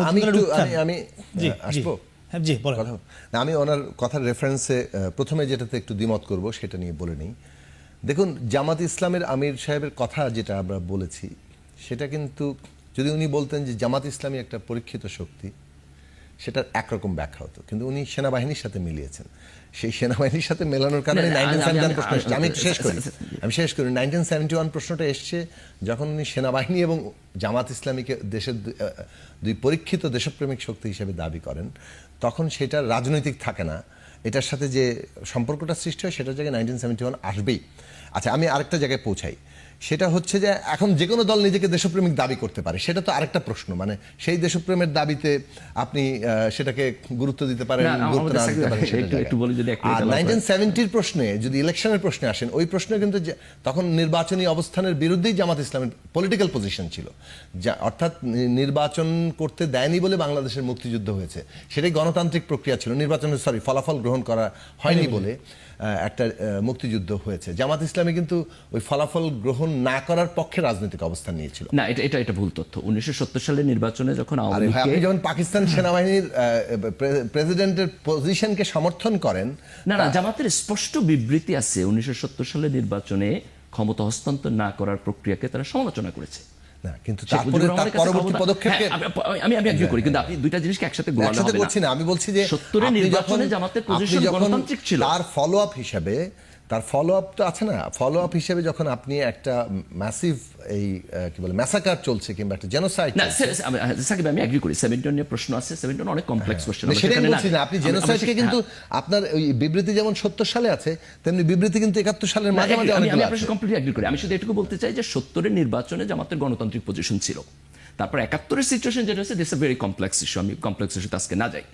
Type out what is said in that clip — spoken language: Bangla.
আমি একটু আমি জি, আসব জি। হ্যাঁ, বলেন। কথা আমি ওনার কথার রেফারেন্সে প্রথমে যেটাতে একটু দ্বিমত করব সেটা নিয়ে বলে নিই দেখুন জামাত ইসলামের আমির সাহেবের কথা যেটা আমরা বলেছি সেটা কিন্তু যদি উনি বলতেন যে জামাত ইসলামী একটা পরীক্ষিত শক্তি সেটার একরকম ব্যাখ্যা হতো। কিন্তু উনি সেনাবাহিনীর সাথে মিলিয়েছেন। সেই সেনাবাহিনীর সাথে মেলানোর কারণে না, নাইনটিন আমি- সেভেন্টি প্রশ্ন এসছে। আমি শেষ করি। আমি শেষ করি। নাইনটিন সেভেন্টি ওয়ান প্রশ্নটা এসছে যখন উনি সেনাবাহিনী এবং জামাত ইসলামীকে দেশের দুই পরীক্ষিত দেশপ্রেমিক শক্তি হিসেবে দাবি করেন তখন সেটা রাজনৈতিক থাকে না। এটার সাথে যে সম্পর্কটা সৃষ্টি হয় সেটার জায়গায় নাইনটিন সেভেন্টি ওয়ান আসবেই। আচ্ছা আমি আরেকটা জায়গায় পৌঁছাই। সেটা হচ্ছে যে এখন যে কোনো দল নিজেকে দেশপ্রেমিক দাবি করতে পারে। সেটা তো আরেকটা প্রশ্ন মানে সেই দেশপ্রেমের দাবিতে আপনি সেটাকে গুরুত্ব দিতে পারেন গুরুত্ব না দিতে পারেন একটু- বলি যদি আর নাইনটিন সেভেন্টির প্রশ্নে যদি ইলেকশনের প্রশ্নে আসেন ওই প্রশ্নে কিন্তু তখন নির্বাচনী অবস্থানের বিরুদ্ধেই জামাত ইসলামের পলিটিক্যাল পজিশন ছিল। যা অর্থাৎ নির্বাচন করতে দেয়নি বলে বাংলাদেশের মুক্তিযুদ্ধ হয়েছে। সেটাই গণতান্ত্রিক প্রক্রিয়া ছিল। নির্বাচনের সরি ফলাফল গ্রহণ করা হয়নি। বলে। একটা মুক্তিযুদ্ধ হয়েছে। জামাত ইসলামী কিন্তু ওই ফলাফল গ্রহণ না করার পক্ষে রাজনৈতিক অবস্থান নিয়েছিল। না এটা এটা এটা ভুল তথ্য। উনিশশো সত্তর সালের নির্বাচনে যখন আওয়ামী আপনি যখন পাকিস্তান সেনাবাহিনীর প্রেসিডেন্টের পজিশনকে সমর্থন করেন না না জামাতের স্পষ্ট বিবৃতি আছে। উনিশশো সত্তর সালের নির্বাচনে ক্ষমতা হস্তান্তর না করার প্রক্রিয়াকে তারা সমালোচনা করেছে। না কিন্তু তারপরে তার পরবর্তী পদক্ষেপকে হ্যাঁ, আমি- আমি আমি এগ্রি করি কিন্তু আপনি দুইটা জিনিসকে একসাথে গোলানো একসাথে হবে করছি না আমি বলছি যে সত্তরের আপনি নির্বাচনে জামাতের পজিশন গণতান্ত্রিক ছিল। তার ফলো আপ হিসেবে তার ফলো আপ তো আছে না? ফলো আপ হিসেবে যখন আপনি একটা ম্যাসিভ এই কি বলে ম্যাসাকার চলছে কিংবা একটা জেনোসাইড না সাকিব আমি এগ্রি করি। সেভেন্টন নিয়ে প্রশ্ন আছে সেভেন্টন অনেক কমপ্লেক্স কোশ্চেন সেটাই বলছি না আপনি জেনোসাইডকে কিন্তু আপনার ওই বিবৃতি যেমন সত্তর সালে আছে তেমনি বিবৃতি কিন্তু একাত্তর সালের মাঝে মাঝে আমি আমি আপনার আছে। কমপ্লিটলি এগ্রি করি। আমি শুধু এটুকু বলতে চাই যে সত্তরের নির্বাচনে জামাতের গণতান্ত্রিক পজিশন ছিল। তারপর একাত্তরের সিচুয়েশন যেটা হচ্ছে this a very complex issue আমি কমপ্লেক্স ইস্যুতে আজকে না যাই।